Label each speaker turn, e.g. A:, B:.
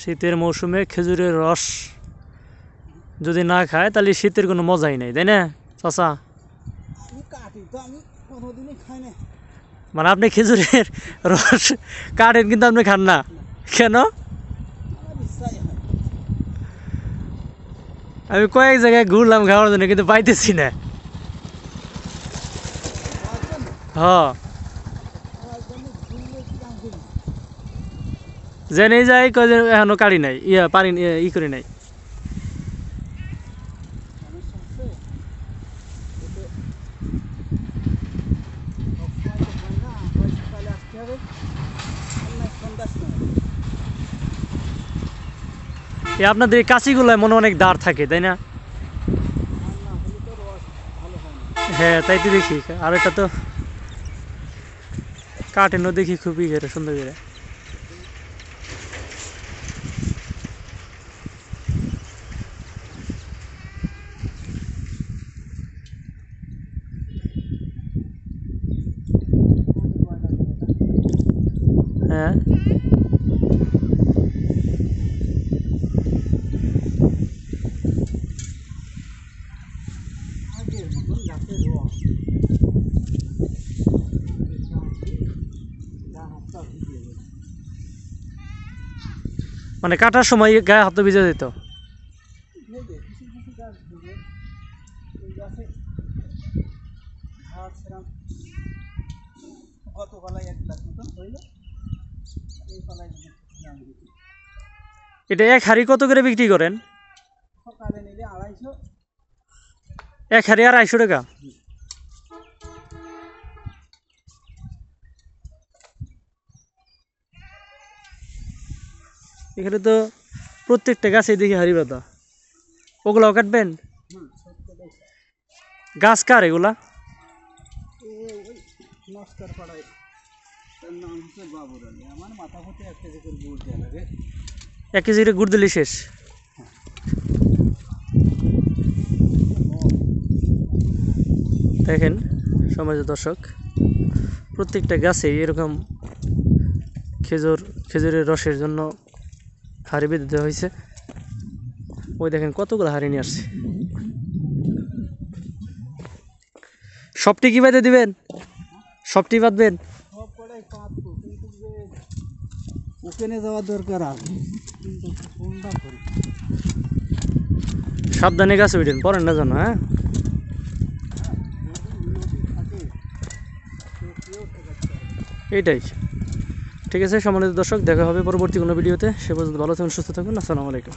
A: শীতের মৌসুমে খেজুরের রস যদি না খায় তাহলে শীতের কোনো মজাই নেই তাই না চাচা?
B: না
A: মানে আপনি খেজুরের রস কাটেন কিন্তু আপনি খান না। কেন? আমি কয়েক জায়গায় ঘুরলাম খাওয়ার জন্য কিন্তু পাইতেছি না।
B: খাওয়ার জন্য
A: হ
B: খাওয়ার জন্য ঘুরলে কি দাম করি
A: জেনে যাই কয় যে এখনও কাড়ি নাই ইয়া ইয়া, ই করি নাই। আপনাদের এই কাঁচিগুলোয় মনে অনেক দাঁড় থাকে তাই
B: হয় না?
A: হ্যাঁ তাই তো দেখি। আর এটা তো কাটেনও দেখি খুবই সুন্দর করে। হ্যাঁ মানে কাটার সময় গায়ে হাত ভিজে যেত।
B: সেরাম এক লাখ মতন হইল।
A: এটা এক হাড়ি কত করে বিক্রি করেন? এক হাড়ি আড়াইশো টাকা। এখানে তো প্রত্যেকটা গাছে দেখি হাড়ি পাতা। ওগুলাও কাটবেন? গাছ কার এগুলা?
B: পাড়ায় এক কেজি করে গুড়
A: দিলে শেষ। দেখেন, সমাজের দর্শক, প্রত্যেকটা গাছে এরকম খেজুর, খেজুরের রসের জন্য হাড়ি বেঁধে দেওয়া হয়েছে। ওই দেখেন কতগুলো হাড়ি নিয়ে আসছে। সবটি কি বেঁধে দিবেন? সবটি বাঁধবেন? সাবধানে গাছে উঠেন পরেন না জানো হ্যাঁ। এইটাই। ঠিক আছে, সম্মানিত দর্শক, দেখা হবে পরবর্তী কোনো ভিডিওতে। সে পর্যন্ত ভালো থাকুন, সুস্থ থাকুন, আসসালামু আলাইকুম।